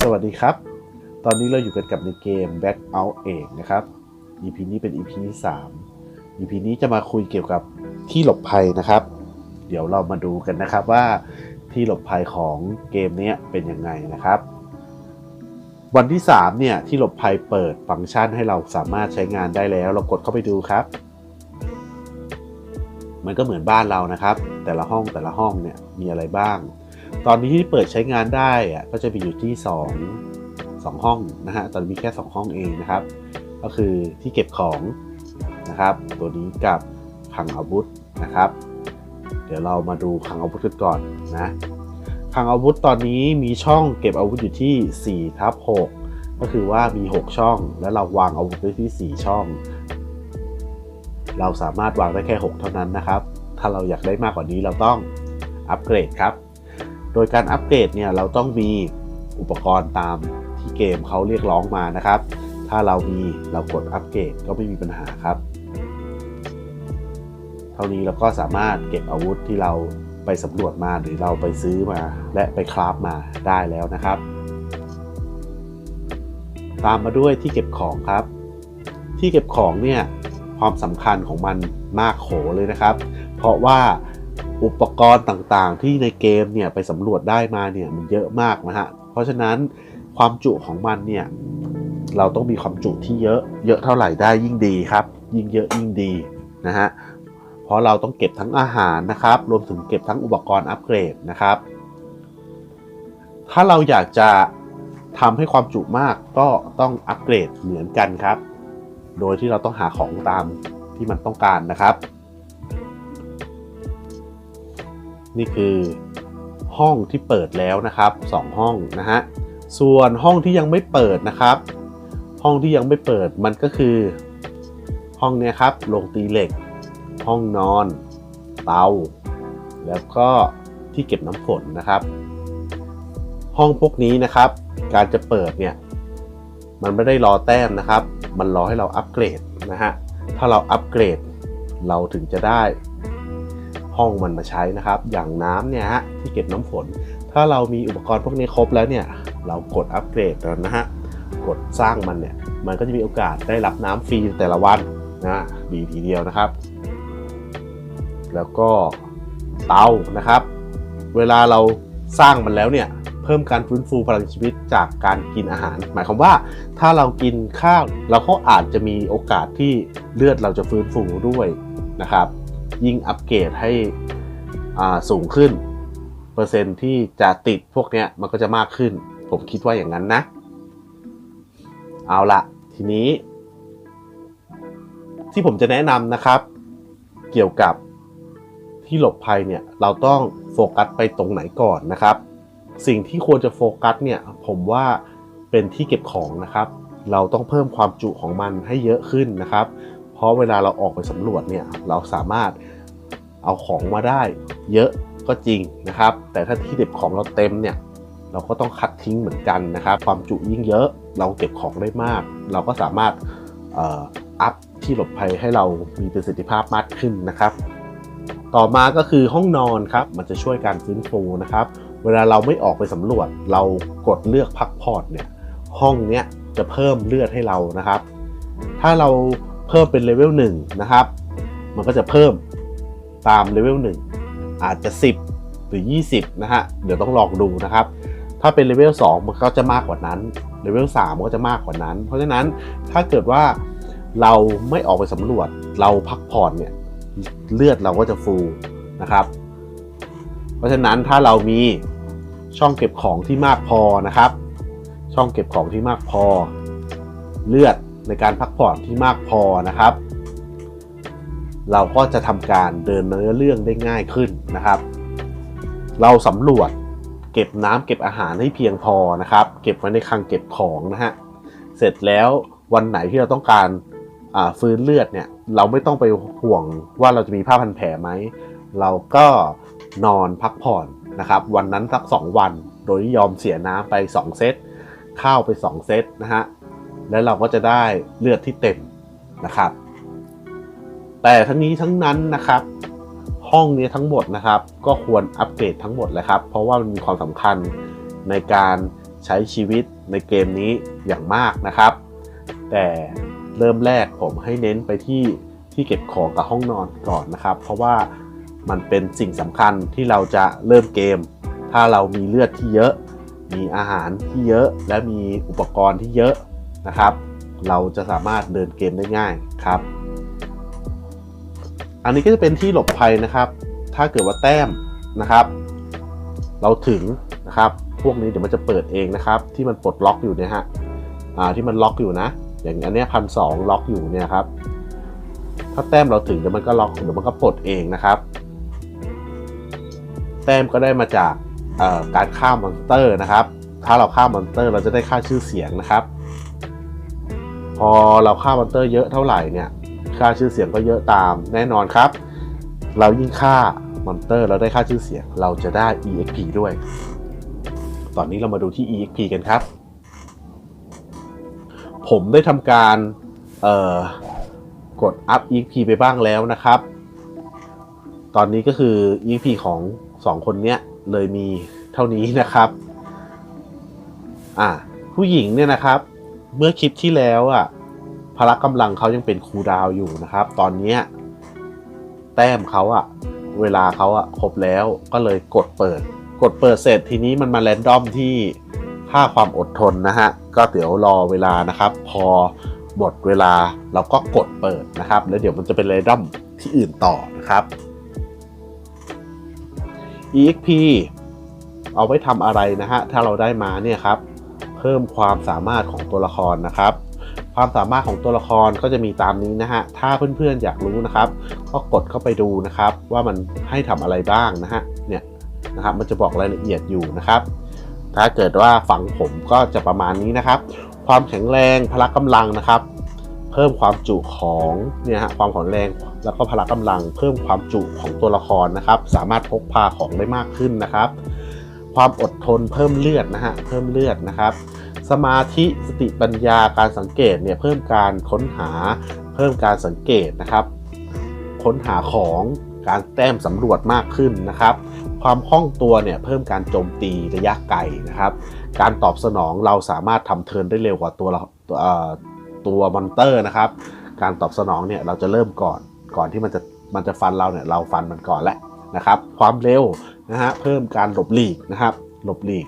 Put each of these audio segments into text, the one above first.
สวัสดีครับ ตอนนี้เราอยู่กันกับในเกม Back Out เองนะครับ EP นี้เป็น EP ที่ 3 EP นี้จะมาคุยเกี่ยวกับที่หลบภัยนะครับ เดี๋ยวเรามาดูกันนะครับว่าที่หลบภัยของเกมนี้เป็นยังไงนะครับ วันที่ 3 เนี่ยที่หลบภัยเปิดฟังก์ชันให้เราสามารถใช้งานได้แล้ว เรากดเข้าไปดูครับ มันก็เหมือนบ้านเรานะครับ แต่ละห้องแต่ละห้องเนี่ยมีอะไรบ้าง ตอนนี้ที่เปิดใช้งานได้อะก็จะมีอยู่ที่ 2 2 ห้องนะฮะ ตอนนี้มีแค่ 2 ห้องเองนะครับ ก็คือที่เก็บของนะครับ ตัวนี้กับคลังอาวุธนะครับ เดี๋ยวเรามาดูคลังอาวุธกันก่อนนะคลังอาวุธตอนนี้มีช่องเก็บอาวุธอยู่ที่4ทับ6ก็คือว่ามี 6 ช่อง แล้วเราวางอาวุธไว้ที่ 4 ช่อง เราสามารถวางได้แค่ 6 เท่านั้นนะครับ ถ้าเราอยากได้มากกว่านี้เราต้องอัปเกรดครับ โดยการอัปเกรดเนี่ยเราต้องมีอุปกรณ์ตามที่เกมเขาเรียกร้องมานะครับ ถ้าเรามีเรากดอัปเกรดก็ไม่มีปัญหาครับ เท่านี้เราก็สามารถเก็บอาวุธที่เราไปสำรวจมาหรือเราไปซื้อมาและไปคราฟมาได้แล้วนะครับ ตามมาด้วยที่เก็บของครับ ที่เก็บของเนี่ยความสำคัญของมันมากโขเลยนะครับ เพราะว่า อุปกรณ์ต่างๆ ที่ในเกมเนี่ยไปสำรวจได้มาเนี่ยมันเยอะมากนะฮะ เพราะฉะนั้นความจุของมันเนี่ยเราต้องมีความจุที่เยอะเยอะเท่าไหร่ได้ยิ่งดีครับ ยิ่งเยอะยิ่งดีนะฮะเพราะเราต้องเก็บทั้งอาหารนะครับ รวมถึงเก็บทั้งอุปกรณ์อัปเกรดนะครับ ถ้าเราอยากจะทำให้ความจุมากก็ต้องอัปเกรดเหมือนกันครับ โดยที่เราต้องหาของตามที่มันต้องการนะครับ นี่คือห้องที่เปิดแล้วนะครับ 2 ห้องนะฮะส่วนห้องที่ยังไม่เปิดนะครับ ห้องที่ยังไม่เปิดมันก็คือ ห้องเนี้ยครับโรงตีเหล็ก ห้องนอน เตา แล้วก็ที่เก็บน้ำฝนนะครับ ห้องพวกนี้นะครับ การจะเปิดเนี่ยมันไม่ได้รอแต้มนะครับ มันรอให้เราอัปเกรดนะฮะถ้าเราอัปเกรดเราถึงจะได้ ห้องมันมาใช้นะครับ อย่างน้ำเนี่ยฮะที่เก็บน้ำฝน ถ้าเรามีอุปกรณ์พวกนี้ครบแล้วเนี่ยเรากดอัปเกรดนะฮะกดสร้างมันเนี่ยมันก็จะมีโอกาสได้รับน้ำฟรีแต่ละวันนะดีทีเดียวนะครับ แล้วก็เตานะครับ เวลาเราสร้างมันแล้วเนี่ยเพิ่มการฟื้นฟูพลังชีวิตจากการกินอาหาร หมายความว่าถ้าเรากินข้าวเราก็อาจจะมีโอกาสที่เลือดเราจะฟื้นฟูด้วยนะครับ ยิ่งอัปเกรดให้สูงขึ้น เปอร์เซ็นต์ที่จะติดพวกเนี้ยมันก็จะมากขึ้น ผมคิดว่าอย่างนั้นนะ เอาละทีนี้ ที่ผมจะแนะนำนะครับ เกี่ยวกับที่หลบภัยเนี่ยเราต้องโฟกัสไปตรงไหนก่อนนะครับ สิ่งที่ควรจะโฟกัสเนี่ยผมว่าเป็นที่เก็บของนะครับ เราต้องเพิ่มความจุของมันให้เยอะขึ้นนะครับ เพราะเวลาเราออกไปสำรวจเนี่ยเราสามารถเอาของมาได้ เยอะก็จริงนะครับ แต่ถ้าที่เก็บของเราเต็มเนี่ยเราก็ต้องคัดทิ้งเหมือนกันนะครับ ความจุยิ่งเยอะเราเก็บของได้มาก เราก็สามารถอ,อ,อัพที่หลบภัยให้เรามีประสิทธิภาพมากขึ้นนะครับ ต่อมาก็คือห้องนอนครับ มันจะช่วยการฟื้นฟูนะครับ เวลาเราไม่ออกไปสำรวจ เรากดเลือกพักผ่อนเนี่ยห้องเนี้ยจะเพิ่มเลือดให้เรานะครับ ถ้าเรา เพิ่มเป็นเลเวล1นะครับ มันก็จะเพิ่มตามเลเวล1อาจจะ 10 หรือ 20 นะฮะ เดี๋ยวต้องลองดูนะครับ ถ้าเป็นเลเวล2มันก็จะมากกว่านั้น เลเวล3ก็จะมากกว่านั้น เพราะฉะนั้นถ้าเกิดว่าเราไม่ออกไปสำรวจ เราพักผ่อนเนี่ย เลือดเราก็จะฟูนะครับ เพราะฉะนั้นถ้าเรามีช่องเก็บของที่มากพอนะครับ ช่องเก็บของที่มากพอ เลือด ในการพักผ่อนที่มากพอนะครับ เราก็จะทำการเดินเนื้อเรื่องได้ง่ายขึ้นนะครับ เราสำรวจเก็บน้ำเก็บอาหารให้เพียงพอนะครับ เก็บไว้ในคลังเก็บของนะฮะเสร็จแล้ววันไหนที่เราต้องการาฟื้นเลือดเนี่ยเราไม่ต้องไปห่วงว่าเราจะมีผ้าพันแผลไหม เราก็นอนพักผ่อนนะครับ วันนั้นสัก 2 วัน โดยที่ยอมเสียน้ำไป 2 เซตข้าวไป 2 เซตนะฮะ แล้วเราก็จะได้เลือดที่เต็มนะครับ แต่ทั้งนี้ทั้งนั้นนะครับ ห้องนี้ทั้งหมดนะครับ ก็ควรอัปเกรดทั้งหมดเลยครับ เพราะว่ามันมีความสำคัญในการใช้ชีวิตในเกมนี้อย่างมากนะครับ แต่เริ่มแรกผมให้เน้นไปที่ที่เก็บของกับห้องนอนก่อนนะครับ เพราะว่ามันเป็นสิ่งสำคัญที่เราจะเริ่มเกม ถ้าเรามีเลือดที่เยอะ มีอาหารที่เยอะ และมีอุปกรณ์ที่เยอะ นะครับ เราจะสามารถเดินเกมได้ง่ายครับ อันนี้ก็จะเป็นที่หลบภัยนะครับ ถ้าเกิดว่าแต้มนะครับ เราถึงนะครับ พวกนี้เดี๋ยวมันจะเปิดเองนะครับ ที่มันปลดล็อกอยู่เนี่ยฮะอ่าที่มันล็อกอยู่นะ อย่างอันนี้พันสองล็อกอยู่เนี่ยครับ ถ้าแต้มเราถึงเดี๋ยวมันก็ล็อกเดี๋ยวมันก็ปลดเองนะครับแต้มก็ได้มาจากการฆ่ามอนสเตอร์นะครับ ถ้าเราฆ่ามอนสเตอร์ เราจะได้ค่าชื่อเสียงนะครับ พอเราฆ่ามอนเตอร์เยอะเท่าไหร่เนี่ยค่าชื่อเสียงก็เยอะตามแน่นอนครับ เรายิ่งฆ่ามอนเตอร์เราได้ค่าชื่อเสียงเราจะได้ EXP ด้วย ตอนนี้เรามาดูที่ EXP กันครับ ผมได้ทำการกดอัพ EXP ไปบ้างแล้วนะครับ ตอนนี้ก็คือ EXP ของสองคนเนี้ยเลยมีเท่านี้นะครับ อ่าผู้หญิงเนี่ยนะครับ เมื่อคลิปที่แล้วอะพละกำลังเขายังเป็นครูดาวอยู่นะครับ ตอนเนี้ยแต้มเขาอะเวลาเขาอะครบแล้วก็เลยกดเปิด กดเปิดเสร็จทีนี้มันมาแรนดอมที่ค่าความอดทนนะฮะ ก็เดี๋ยวรอเวลานะครับ พอหมดเวลาเราก็กดเปิดนะครับ แล้วเดี๋ยวมันจะเป็นแรนดอมที่อื่นต่อนะครับ EXP เอาไว้ทำอะไรนะฮะ ถ้าเราได้มาเนี่ยครับ พิ่มความสามารถของตัวละครนะครับ ความสามารถของตัวละครก็จะมีตามนี้นะฮะ ถ้าเพื่อนๆอยากรู้นะครับ ก็กดเข้าไปดูนะครับ ว่ามันให้ทำอะไรบ้างนะฮะ เนี่ยนะครับ มันจะบอกรายละเอียดอยู่นะครับ ถ้าเกิดว่าฝังผมก็จะประมาณนี้นะครับ ความแข็งแรงพละกำลังนะครับ เพิ่มความจุของเนี่ยฮะ ความแข็งแรงแล้วก็พละกำลัง เพิ่มความจุของตัวละครนะครับ สามารถพกพาของได้มากขึ้นนะครับ ความอดทนเพิ่มเลือดนะฮะเพิ่มเลือดนะครับ สมาธิสติปัญญาการสังเกตเนี่ยเพิ่มการค้นหาเพิ่มการสังเกตนะครับ ค้นหาของการแต้มสำรวจมากขึ้นนะครับ ความคล่องตัวเนี่ยเพิ่มการโจมตีระยะไกลนะครับ การตอบสนองเราสามารถทำเทิร์นได้เร็วกว่าตัวเราตัวตัวมอนเตอร์นะครับ การตอบสนองเนี่ยเราจะเริ่มก่อนก่อนที่มันจะมันจะฟันเราเนี่ยเราฟันมันก่อนแหละนะครับ ความเร็ว นะฮะเพิ่มการหลบหลีกนะครับ หลบหลีก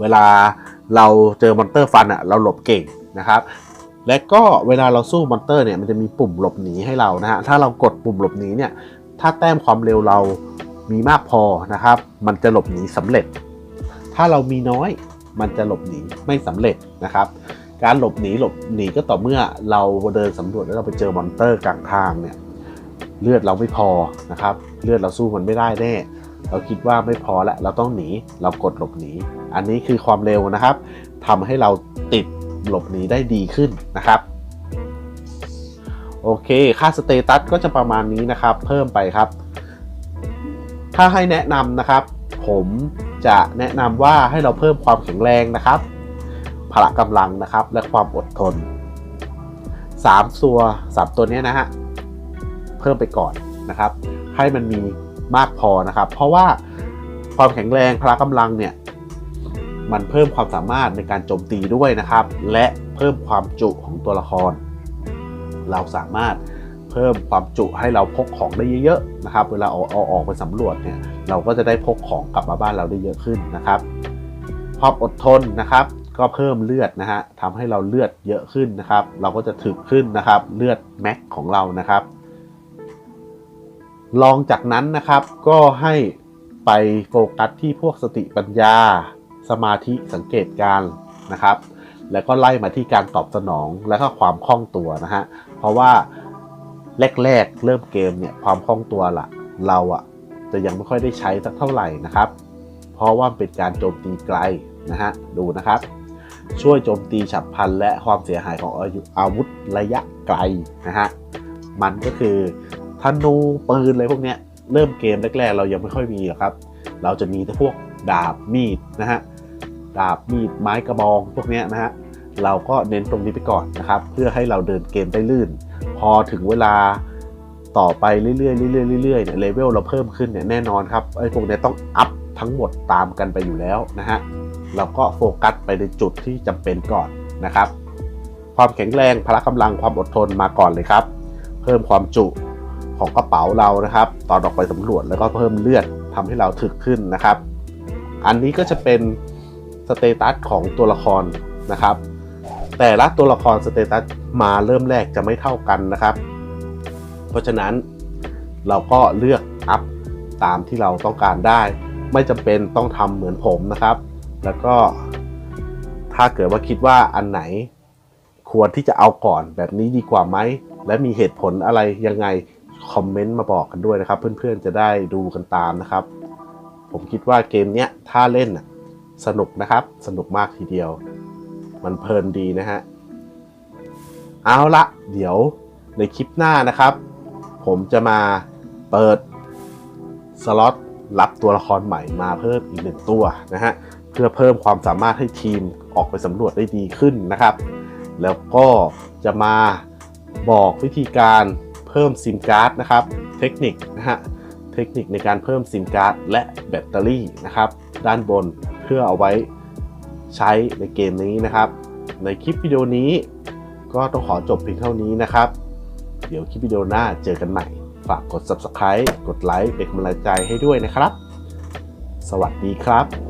เวลาเราเจอมอนเตอร์ฟันอะเราหลบเก่งนะครับ และก็เวลาเราสู้มอนเตอร์เนี่ยมันจะมีปุ่มหลบหนีให้เรานะฮะถ้าเรากดปุ่มหลบหนีเนี่ยถ้าแต้มความเร็วเรามีมากพอนะครับ มันจะหลบหนีสำเร็จ ถ้าเรามีน้อยมันจะหลบหนีไม่สำเร็จนะครับ การหลบหนีหลบหนีก็ต่อเมื่อเราเดินสำรวจแล้วเราไปเจอมอนเตอร์กลางทางเนี่ยเลือดเราไม่พอนะครับ เลือดเราสู้มันไม่ได้แน่ เราคิดว่าไม่พอแล้วเราต้องหนีเรากดหลบหนี อันนี้คือความเร็วนะครับทำให้เราติดหลบหนีได้ดีขึ้นนะครับโอเค ค่าสเตตัสก็จะประมาณนี้นะครับ เพิ่มไปครับ ถ้าให้แนะนำนะครับ ผมจะแนะนำว่าให้เราเพิ่มความแข็งแรงนะครับ พละกำลังนะครับ และความอดทน 3 ตัวสามตัวนี้นะฮะ เพิ่มไปก่อนนะครับ ให้มันมีมากพอนะครับ เพราะว่าความแข็งแรงพละกำลังเนี่ยมันเพิ่มความสามารถในการโจมตีด้วยนะครับ และเพิ่มความจุของตัวละคร เราสามารถเพิ่มความจุให้เราพกของได้เยอะๆนะครับ เวลาเอาเอาออกไปสำรวจเนี่ยเราก็จะได้พกของกลับมาบ้านเราได้เยอะขึ้นนะครับความอดทนนะครับ ก็เพิ่มเลือดนะฮะทำให้เราเลือดเยอะขึ้นนะครับ เราก็จะถึกขึ้นนะครับ เลือดแม็กของเรานะครับ ลองจากนั้นนะครับก็ให้ไปโฟกัสที่พวกสติปัญญา สมาธิสังเกตการนะครับ แล้วก็ไล่มาที่การตอบสนองและก็ความคล่องตัวนะฮะเพราะว่าแรกๆเริ่มเกมเนี่ยความคล่องตัวละเราอะจะยังไม่ค่อยได้ใช้สักเท่าไหร่นะครับ เพราะว่าเป็นการโจมตีไกลนะฮะดูนะครับ ช่วยโจมตีฉับพลันและความเสียหายของอาวุธระยะไกลนะฮะมันก็คือ ธนูปืนอะไรพวกเนี้ยเริ่มเกมแรกๆ เรายังไม่ค่อยมีหรอกครับ เราจะมีแต่พวกดาบมีดนะฮะดาบมีดไม้กระบองพวกเนี้ยนะฮะเราก็เน้นตรงนี้ไปก่อนนะครับ เพื่อให้เราเดินเกมได้ลื่น พอถึงเวลาต่อไปเรื่อยๆเรื่อยๆเรื่อยๆเนี่ยเลเวลเราเพิ่มขึ้นเนี่ยแน่นอนครับไอ้พวกนี้ต้องอัพทั้งหมดตามกันไปอยู่แล้วนะฮะเราก็โฟกัสไปในจุดที่จำเป็นก่อนนะครับ ความแข็งแรงพละกำลังความอดทนมาก่อนเลยครับ เพิ่มความจุ ของกระเป๋าเรานะครับ ตอนออกไปสำรวจแล้วก็เพิ่มเลือดทำให้เราถึกขึ้นนะครับ อันนี้ก็จะเป็นสเตตัสของตัวละครนะครับ แต่ละตัวละครสเตตัสมาเริ่มแรกจะไม่เท่ากันนะครับ เพราะฉะนั้นเราก็เลือกอัพตามที่เราต้องการได้ ไม่จำเป็นต้องทำเหมือนผมนะครับ แล้วก็ถ้าเกิดว่าคิดว่าอันไหนควรที่จะเอาก่อนแบบนี้ดีกว่าไหม และมีเหตุผลอะไรยังไง คอมเมนต์มาบอกกันด้วยนะครับ เพื่อนๆจะได้ดูกันตามนะครับ ผมคิดว่าเกมเนี้ยถ้าเล่นสนุกนะครับ สนุกมากทีเดียว มันเพลินดีนะฮะเอาละเดี๋ยวในคลิปหน้านะครับ ผมจะมาเปิดสล็อตรับตัวละครใหม่มาเพิ่มอีกหนึ่งตัวนะฮะเพื่อเพิ่มความสามารถให้ทีมออกไปสำรวจได้ดีขึ้นนะครับ แล้วก็จะมาบอกวิธีการ พิ่มซิมการ์ดนะครับเทคนิคนะฮะเทคนิคในการเพิ่มซิมการ์ดและแบตเตอรี่นะครับด้านบนเพื่อเอาไว้ใช้ในเกมนี้นะครับ ในคลิปวิดีโอนี้ ก็ต้องขอจบเพียงเท่านี้นะครับ เดี๋ยวคลิปวิดีโอหน้าเจอกันใหม่ ฝากกด subscribe กดไลค์เป็นกำลังใจให้ด้วยนะครับ สวัสดีครับ